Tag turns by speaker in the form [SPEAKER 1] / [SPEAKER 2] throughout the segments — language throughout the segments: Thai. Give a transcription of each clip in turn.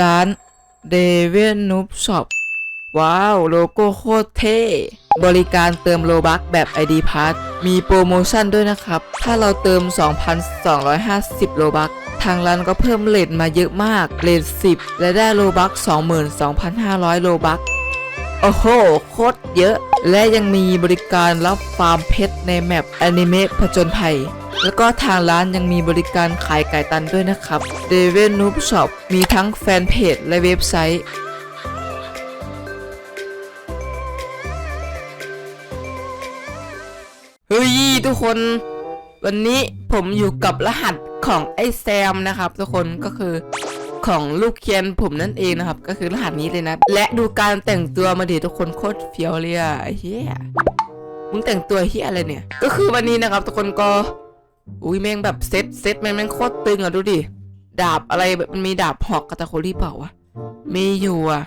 [SPEAKER 1] ร้าน d e v i l Noob Shop ว้าว โลโก้โคตรเท่ บริการเติมโลบักแบบ ID Pass มีโปรโมชั่นด้วยนะครับ ถ้าเราเติม 2,250 โลบักทางร้านก็เพิ่มเลทมาเยอะมากเลท10 และได้โลบัก22,500 โลบัก โอ้โห โคตรเยอะ และยังมีบริการรับฟาร์มเพชรในแมปอนิเมะผจญภัย แล้วก็ทางร้านยังมีบริการขายไก่ตันด้วยนะครับ d e v i l Noob Shop มีทั้งแฟนเพจและเว็บไซต์เฮ้ยทุกคน วันนี้ผมอยู่กับรหัสของไอ้แซมนะครับ ทุกคนก็คือ ของลูกเคียนผมนั่นเองนะครับ ก็คือรหัสนี้เลยนะ และดูการแต่งตัวมาดิทุกคนโคตรเฟี้ยวเลยอะเฮียมึงแต่งตัวเฮียอะไรเนี่ย ก็คือวันนี้นะครับทุกคนก็ อุ้ยแม่งแบบเซ็ตเซ็ตแม่งแม่งโคตรตึงอะดูดิ ดาบอะไรแบบมันมีดาบหอกกาตาโคลี่เปล่าวะมีอยู่อะ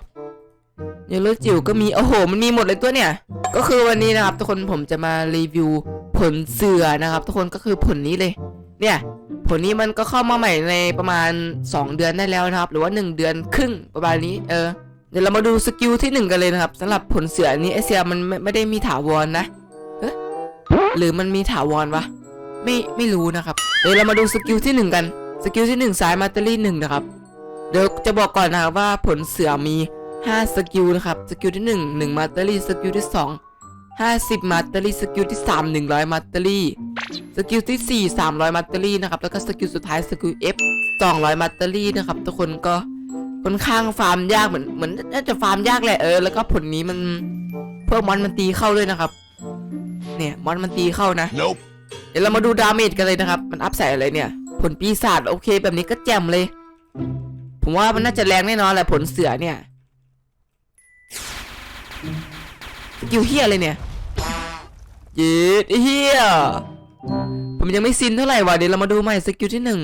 [SPEAKER 1] เยลโลจิ๋วก็มีโอ้โหมันมีหมดเลยตัวเนี่ย ก็คือวันนี้นะครับ ทุกคนผมจะมารีวิวผลเสือนะครับ ทุกคนก็คือผลนี้เลย เนี่ย ผลนี้มันก็เข้ามาใหม่ในประมาณ 2 เดือนได้แล้วนะครับ หรือว่า 1 เดือนครึ่งประมาณนี้เออเดี๋ยวเรามาดูสกิลที่ 1 กันเลยนะครับสำหรับผลเสือนี้ไอเซียมันไม่ไม่ได้มีถาวรนะเอ๊ะหรือมันมีถาวรวะไม่ไม่รู้นะครับเดี๋ยวเรามาดูสกิลที่ 1 กันสกิลที่ 1 สายมาตอรี่1นะครับเดี๋ยวจะบอกก่อนนะครับว่าผลเสือมี 5 สกิลนะครับสกิลที่ 1 1 มาตอรี่สกิลที่ 2 50 มาตอรี่สกิลที่ 3 100 มาตอรี่ สกิลที่ 4 300มาเตอรี่นะครับ แล้วก็สกิลสุดท้ายสกิล F 200มาเตอรี่นะครับ ทุกคนก็ค่อนข้างฟาร์มยากเหมือนเหมือนน่าจะฟาร์มยากแหละเออ แล้วก็ผลนี้มันเพิ่มมอนมันตีเข้าด้วยนะครับ เนี่ยมอนมันตีเข้านะ
[SPEAKER 2] Nope.
[SPEAKER 1] เดี๋ยวเรามาดูดาเมจกันเลยนะครับ มันอัพใส่อะไรเนี่ย ผลปีศาจโอเค แบบนี้ก็แจ่มเลย ผมว่ามันน่าจะแรงแน่นอนแหละผลเสือเนี่ยสกิลเฮียอะไรเนี่ยเย็ดเฮีย ผมยังไม่ซินเท่าไหร่วะเดี๋ยวเรามาดูใหม่สกิลที่หนึ่ง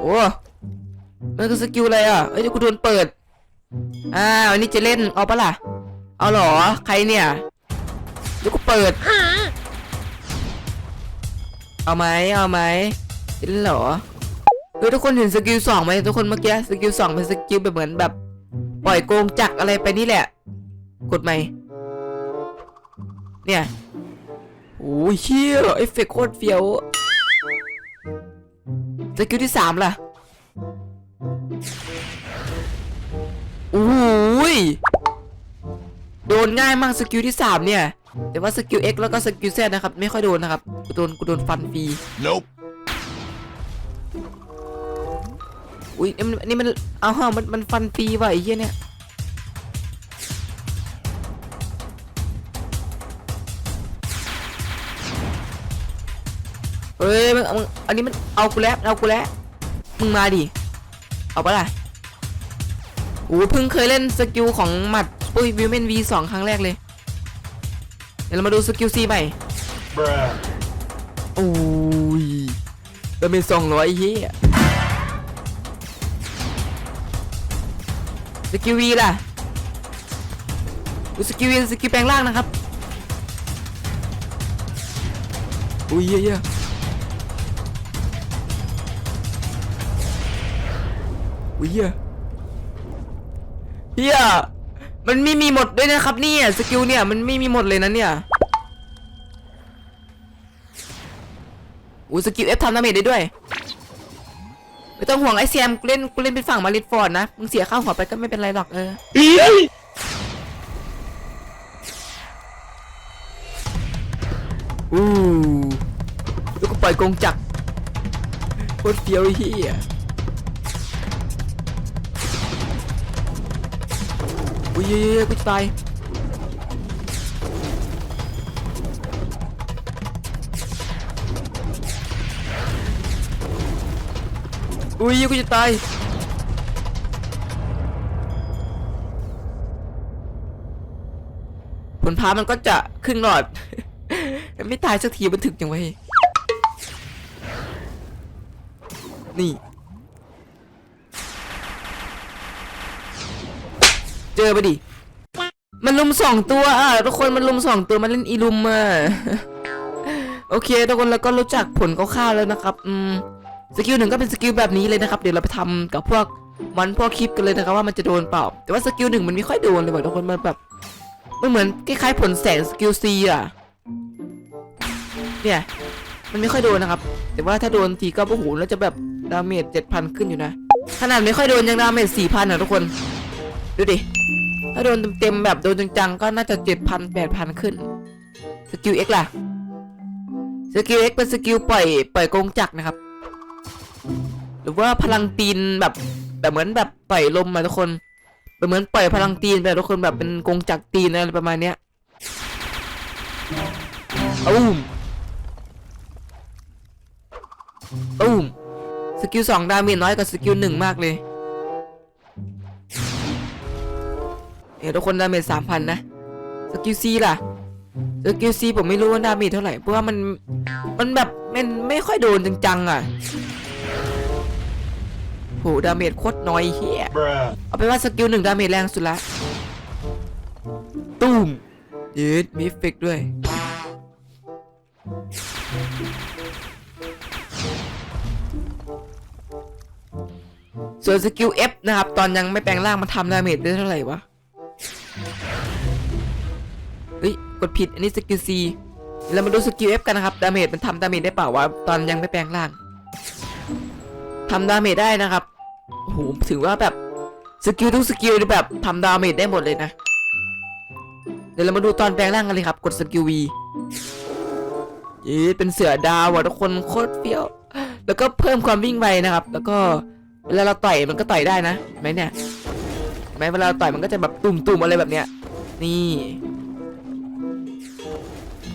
[SPEAKER 1] โอ้มันคือสกิลอะไรอะเอ้ยเดี๋ยวกูโดนเปิดอ้าวอันนี้จะเล่นเอาปะล่ะ เอาหรอ ใครเนี่ยเดี๋ยวกูเปิด เอาไหมเอาไหมจะเล่นหรอเฮ้ยทุกคนเห็นสกิลสองไหมทุกคนเมื่อกี้สกิลสองเป็นสกิลแบบเหมือนแบบ ปล่อยโกงจักรอะไรไปนี่แหละ กดไหม เนี่ยโอ้ยเชี่ยเอฟเฟกต์โคตรเฟี้ยวสกิลที่สามล่ะโอ้ยโดนง่ายมากสกิลที่สามเนี่ย แต่ว่าสกิล X แล้วก็สกิล Z นะครับ ไม่ค่อยโดนนะครับกูโดนกูโดนฟันฟรี
[SPEAKER 2] Nope.
[SPEAKER 1] อุ้ยนี่มันนี่มันเอาฮะมันมันฟันฟรีว่ะไอ้เหี้ยเนี่ย เฮ้ยมึงมึงอันนี้มันเอากูแล้วเอากูแล้วมึงมาดิเอาปะล่ะโอ้เพิ่งเคยเล่นสกิลของหมัดปุ้ยวิวเมน V2 ครั้งแรกเลย เดี๋ยวเรามาดูสกิล C ใหม่โอ้ยเราเป็นสองร้อยเฮียสกิลวีล่ะสกิลวีสกิลแปลงล่างนะครับอุ้ยเยอุ้ ยเฮียเฮียมันไม่มีหมดด้วยนะครับเนี่ยสกิลเนี่ยมันไม่มีหมดเลยนะเนี่ยอู้สกิลเอฟทำดาเมจได้ด้วยไม่ต้องห่วงไอ้แซมกูเล่นกูเล่นเป็นฝั่งมาริดฟอร์ดนะมึงเสียค่าหัวไปก็ไม่เป็นไรหรอกเอออู้แล้วก็ปล่อยกงจักรโคตรเฟี้ยวไอ้เฮีย อุ้ยเย้ยกูจะตายอุ้ยกูจะตายผลพามันก็จะครึ่งหลอด ไม่ตายสักทีมันถึกจังไว้ยนี่ จอไปดิ มันลุมสองตัวอะทุกคนมันลุมสองตัวมันเล่นอีลุมอะโอเค ทุกคนแล้วก็รู้จักผลคร่าวๆแล้วนะครับอืมสกิลหนึ่งก็เป็นสกิลแบบนี้เลยนะครับเดี๋ยวเราไปทำกับพวกมันพวกคลิปกันเลยนะครับว่ามันจะโดนเปล่า แต่ว่าสกิลหนึ่งมันไม่ค่อยโดนเลยว่ะทุกคนมันแบบมันเหมือนคล้ายๆผลแสงสกิลซีอะเนี่ยมันไม่ค่อยโดนนะครับ แต่ว่าถ้าโดนทีก็โอ้โหแล้วจะแบบดาเมจเจ็ดพันขึ้นอยู่นะขนาดไม่ค่อยโดนยังดาเมจสี่พันอะทุกคน ดูดิ ถ้าโดนเต็มๆแบบโดนจังๆ ก็น่าจะเจ็ดพันแปดพันขึ้น สกิล X ล่ะ สกิล X เป็นสกิลปล่อยปล่อยกงจักรนะครับ หรือว่าพลังตีนแบบแบบเหมือนแบบปล่อยลมอะทุกคนแบบเหมือนปล่อยพลังตีนแบบทุกคนแบบเป็นกงจักรตีนอะไรประมาณเนี้ยอุ้มอุ้มสกิลสองดาเมจน้อยกว่าสกิลหนึ่งมากเลย เฮ้ยทุกคนดาเมจสามพันนะ สกิลซีล่ะ สกิลซีผมไม่รู้ว่าดาเมจเท่าไหร่ เพราะว่ามัน มันแบบ มันไม่ค่อยโดนจังๆอะโหดาเมจโคตรน้อยเฮียเอาไปนว่าสกิลหนึ่งดาเมจแรงสุดละตูมยืดมีฟเฟกด้วย ส่วนสกิล F นะครับ ตอนยังไม่แปลงร่างมันทำดาเมจได้เท่าไหร่วะ กดผิดอันนี้สกิล C เรามาดูสกิล F กันนะครับดาเมจมันทำดาเมจได้เปล่าวะตอนยังไม่แปลงร่างทำดาเมจได้นะครับโอ้โหถือว่าแบบสกิลทุกสกิลแบบทำดาเมจได้หมดเลยนะ เดี๋ยวเรามาดูตอนแปลงร่างกันเลยครับ กดสกิล V ยีเป็นเสือดาวอะทุกคนโคตรเฟี้ยว แล้วก็เพิ่มความวิ่งไวนะครับ แล้วก็เวลาเราต่อยมันก็ต่อยได้นะไหมเนี่ยไหมเวลาเราต่อยมันก็จะแบบตุ่มๆอะไรแบบเนี้ย นี่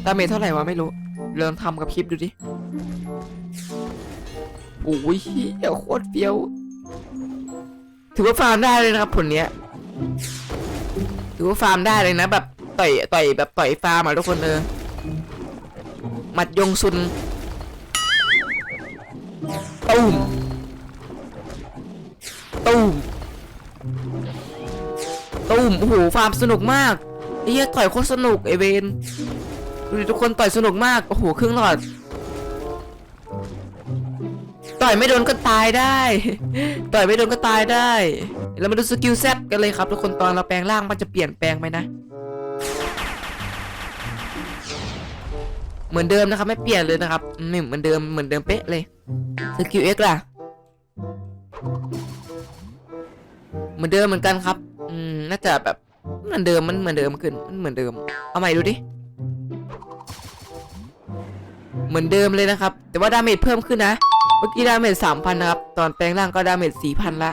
[SPEAKER 1] ดาเมจเท่าไหร่วะไม่รู้ลองทำกับคลิปดูดิโอ้ยเหี้ยโคตรเฟี้ยว ถือว่าฟาร์มได้เลยนะครับผลเนี้ย ถือว่าฟาร์มได้เลยนะแบบต่อยต่อยแบบต่อยฟาร์มอะทุกคนเออหมัดยงซุนตูมตูมตูมโอ้โหฟาร์มสนุกมากไอ้เหี้ยต่อยโคตรสนุกไอเวน ดูทุกคนต่อยสนุกมาก โอ้โหครึ่งหลอด ต่อยไม่โดนก็ตายได้ ต่อยไม่โดนก็ตายได้ เรามาดูสกิลแซดกันเลยครับ ทุกคนตอนเราแปลงร่างมันจะเปลี่ยนแปลงไหมนะ เหมือนเดิมนะครับไม่เปลี่ยนเลยนะครับไม่เหมือนเดิมเหมือนเดิมเป๊ะเลยสกิลเอ็กล่ะ เหมือนเดิมเหมือนกันครับ อืมน่าจะแบบเหมือนเดิมมันเหมือนเดิมขึ้นมันเหมือนเดิม เอาใหม่ดูดิ มือนเดิมเลยนะครับ แต่ว่าดาเมจเพิ่มขึ้นนะ เมื่อกี้ดาเมจสามพันนะครับ ตอนแปลงร่างก็ดาเมจสี่พันละ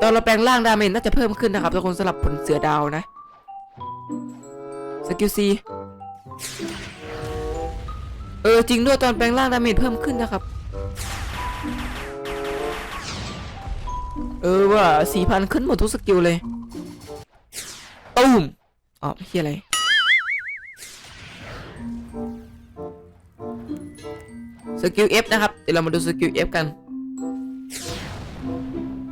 [SPEAKER 1] ตอนเราแปลงร่างดาเมจน่าจะเพิ่มขึ้นนะครับทุกคนสำหรับผลเสือดาวนะสกิลซีเออจริงด้วยตอนแปลงร่างดาเมจเพิ่มขึ้นนะครับ เออว่าสี่พันขึ้นหมดทุกสกิลเลยตุ้มอ๋อเฮียอะไร สกิล F นะครับ เดี๋ยวเรามาดูสกิล F กัน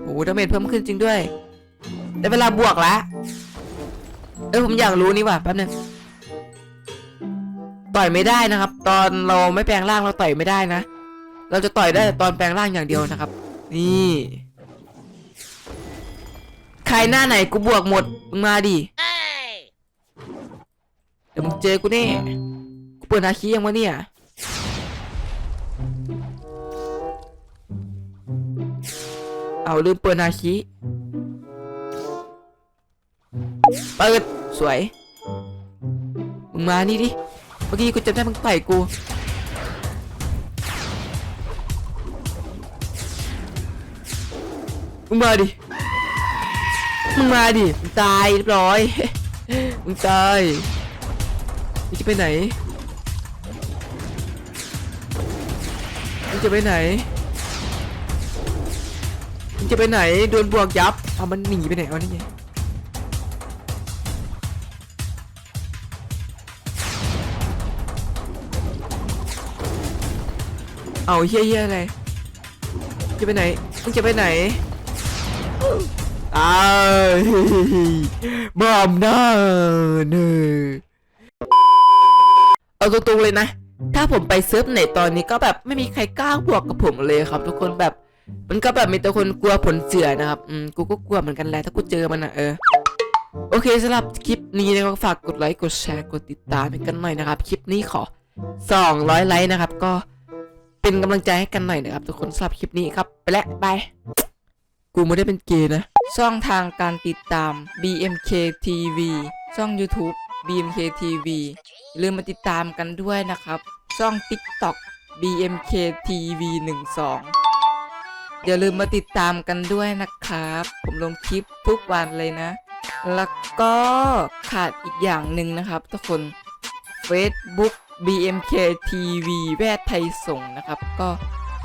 [SPEAKER 1] โอ้โหดาเมจเพิ่มขึ้นจริงด้วยได้เวลาบวกแล้วเออผมอยากรู้นี่ว่ะแป๊บนึงต่อยไม่ได้นะครับ ตอนเราไม่แปลงร่างเราต่อยไม่ได้นะ เราจะต่อยได้แต่ตอนแปลงร่างอย่างเดียวนะครับ นี่ ใครหน้าไหนกูบวกหมดมึงมาดิเดี๋ยวมึงเจอกูแน่กูเปิดนาคียังวะเนี่ย เอาลืมเปิดนาคีเปิดสวยมึงมานี่ดิเมื่อกี้กูจำได้มึงต่อยกูมึงมาดิมึงมาดิมึงตายเรียบร้อยมึงตายมึงจะไปไหนมึงจะไปไหน มึงจะไปไหนโดนบวกยับเอามันหนีไปไหนวะนี่ไงเอาเฮี้ยเฮียอะไรจะไปไหนมึงจะไปไหนอ้าวบอมหน้าเนอเอาตรงๆเลยนะ ถ้าผมไปเซิร์ฟไหนตอนนี้ก็แบบไม่มีใครกล้าบวกกับผมเลยครับ ทุกคนแบบ มันก็แบบมีแต่คนกลัวผลเสือนะครับอืมกูก็กลัวเหมือนกันแหละถ้ากูเจอมันอะเออโอเคสำหรับคลิปนี้นะครับฝากกดไลค์กดแชร์กดติดตามกันหน่อยนะครับคลิปนี้ขอ 200 ไลค์นะครับ ก็เป็นกำลังใจให้กันหน่อยนะครับ ทุกคนสำหรับคลิปนี้ครับ ไปแล้วบายกูไม่ได้เป็นเกย์นะ ช่องทางการติดตาม BMK TV ช่อง YouTube BMK TV ลืมมาติดตามกันด้วยนะครับ ช่อง TikTok BMK TV 12 อย่าลืมมาติดตามกันด้วยนะครับ ผมลงคลิปทุกวันเลยนะ แล้วก็ขาดอีกอย่างหนึ่งนะครับทุกคน Facebook BMK TV แวดไทยส่งนะครับ ก็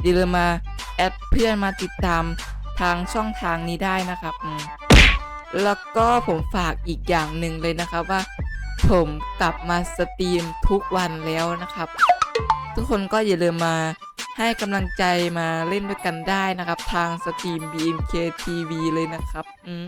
[SPEAKER 1] อย่าลืมมาแอดเพื่อนมาติดตามทางช่องทางนี้ได้นะครับ แล้วก็ผมฝากอีกอย่างหนึ่งเลยนะครับว่า ผมกลับมาสตรีมทุกวันแล้วนะครับ ทุกคนก็อย่าลืมมา ให้กำลังใจมาเล่นด้วยกันได้นะครับ ทางสตรีม BMK TV เลยนะครับ อืม